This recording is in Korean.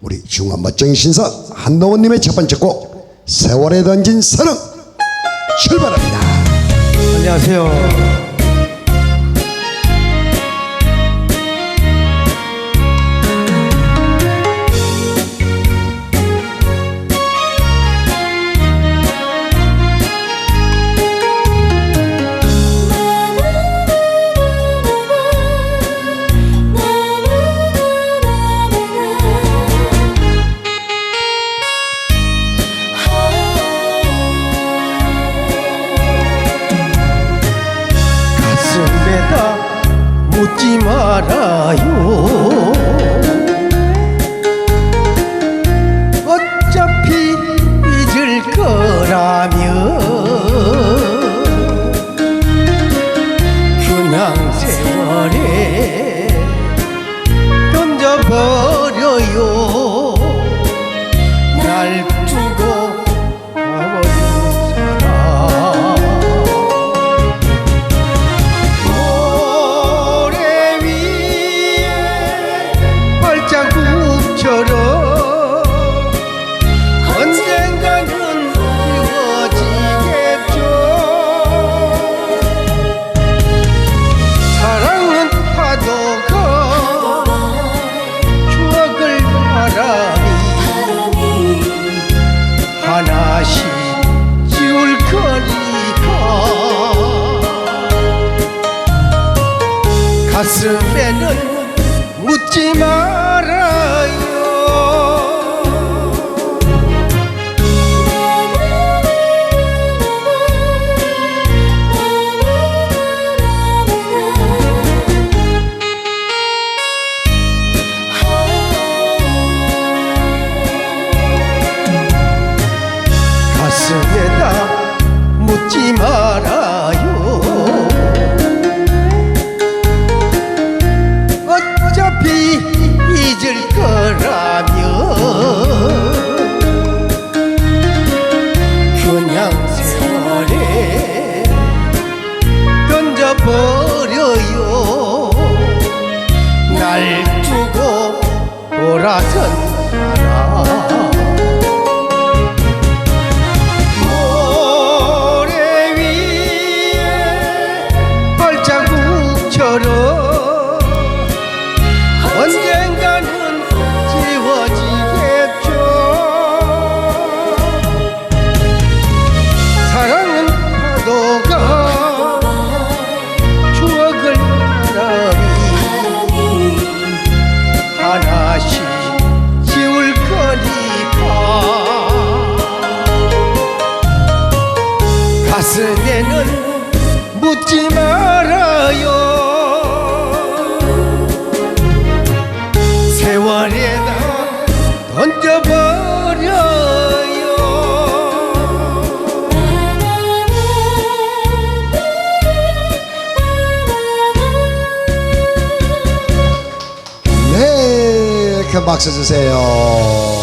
우리 중화 멋쟁이 신사 한동훈님의 첫 번째 곡 세월에 던진 선릉 출발합니다. 안녕하세요. 가슴에다 묻지 말아요. 어차피 잊을 거라면 그냥 세월에 던져버려요. 가슴에는 묻지 말 돌아선 사람 모래 위에 발자국처럼 가슴에는 묻지 말아요 세월에다 던져버려요 네, 큰 박수 주세요.